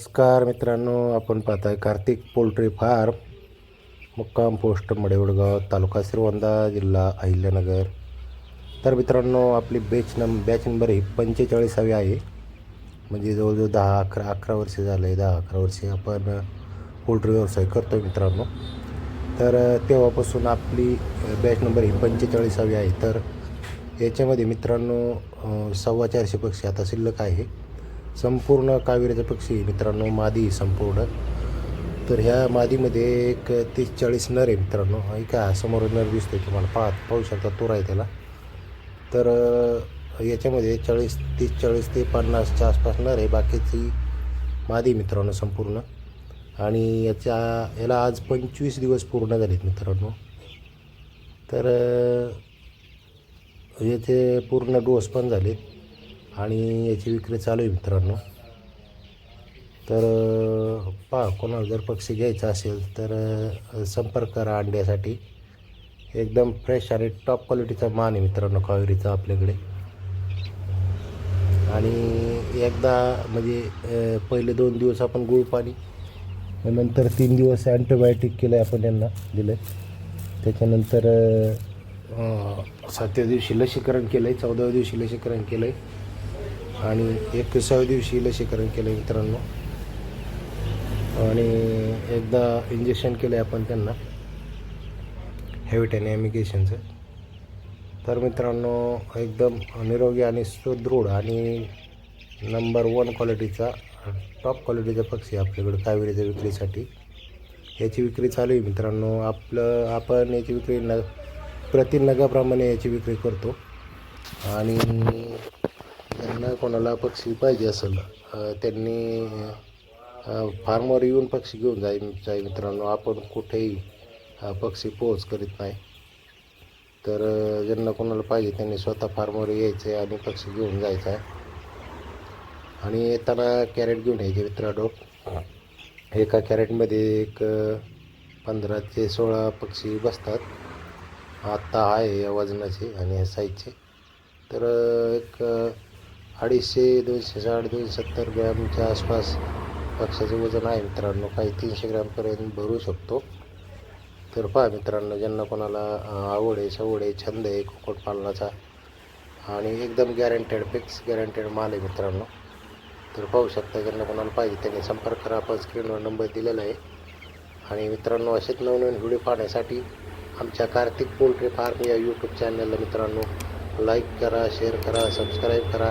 नमस्कार मित्रांनो आपण पाहताय कार्तिक पोल्ट्री फार्म मुक्काम पोस्ट मडेवडगाव तालुका श्रीवंदा जिल्हा अहिल्यानगर. तर मित्रांनो आपली बॅच नंब बॅच नंबर ही पंचेचाळीसावी आहे. म्हणजे जवळजवळ दहा अकरा अकरा वर्षे झालं आहे दहा अकरा वर्षे आपण पोल्ट्री व्यवसाय करतो आहे मित्रांनो. तर तेव्हापासून आपली बॅच नंबर ही पंचेचाळीसावी आहे. तर याच्यामध्ये मित्रांनो सव्वा चारशे पक्षी आता शिल्लक आहे. संपूर्ण कावेरीचा पक्षी मित्रांनो मादी संपूर्ण. तर ह्या मादीमध्ये एक तीस चाळीस नर आहे मित्रांनो. ऐका समोर नर दिसतोय तुम्हाला? पाहत पाहू शकता तो आहे त्याला. तर याच्यामध्ये चाळीस तीस चाळीस ते पन्नासच्या आसपास नर आहे. बाकीची मादी मित्रांनो संपूर्ण. आणि याच्या याला आज पंचवीस दिवस पूर्ण झालेत मित्रांनो. तर याचे पूर्ण डोस पण झालेत. आणि याची विक्री चालू आहे मित्रांनो. तर पहा कोणाला जर पक्षी घ्यायचा असेल तर संपर्क करा अंड्यासाठी. एकदम फ्रेश आणि टॉप क्वालिटीचा मान आहे मित्रांनो कावेरीचा आपल्याकडे. आणि एकदा म्हणजे पहिले दोन दिवस आपण गुळ पाणी नंतर तीन दिवस अँटीबायोटिक केलं आहे आपण यांना दिलं. आहे त्याच्यानंतर सातव्या दिवशी लसीकरण केलं आहे चौदाव्या दिवशी लसीकरण केलं आहे आणि एकविसाव्या दिवशी लसीकरण केलं मित्रांनो. आणि एकदा इंजेक्शन केलं आहे आपण त्यांना. हेविटॅन ॲमिगेशनचं तर मित्रांनो एकदम निरोगी आणि सुदृढ आणि नंबर वन क्वालिटीचा टॉप क्वालिटीचा पक्षी आपल्याकडं आपल्याकडे कावेरीच्या विक्रीसाठी. याची विक्री चालू आहे मित्रांनो. आपलं आपण याची विक्री न प्रति नगाप्रमाणे याची विक्री करतो. आणि ज्यांना कोणाला पक्षी पाहिजे असेल त्यांनी फार्मवर येऊन पक्षी घेऊन जाई जाई मित्रांनो. आपण कुठेही पक्षी पोहोच करीत नाही. तर ज्यांना कोणाला पाहिजे त्यांनी स्वतः फार्मवर यायचं आहे आणि पक्षी घेऊन जायचं आहे आणि येताना कॅरेट घेऊन यायचे मित्रांनो. एका कॅरेटमध्ये एक पंधरा ते सोळा पक्षी बसतात. आत्ता आहे या वजनाचे आणि साईजचे तर एक अडीचशे दोनशे साडे दोनशे सत्तर ग्रॅमच्या आसपास पक्षाचं वजन आहे मित्रांनो. काही तीनशे ग्रॅमपर्यंत भरू शकतो. तर पहा मित्रांनो ज्यांना कोणाला आवड आहे सवड आहे छंद आहे कुक्कुटपालनाचा आणि एकदम गॅरंटेड फिक्स गॅरंटेड माल आहे मित्रांनो तर पाहू शकता ज्यांना कोणाला पाहिजे त्यांनी संपर्क करा. आपण स्क्रीनवर नंबर दिलेला आहे. आणि मित्रांनो असेच नवनवीन व्हिडिओ पाहण्यासाठी आमच्या कार्तिक पोल्ट्री फार्म या यूट्यूब चॅनलला मित्रांनो लाईक करा शेअर करा सबस्क्राईब करा.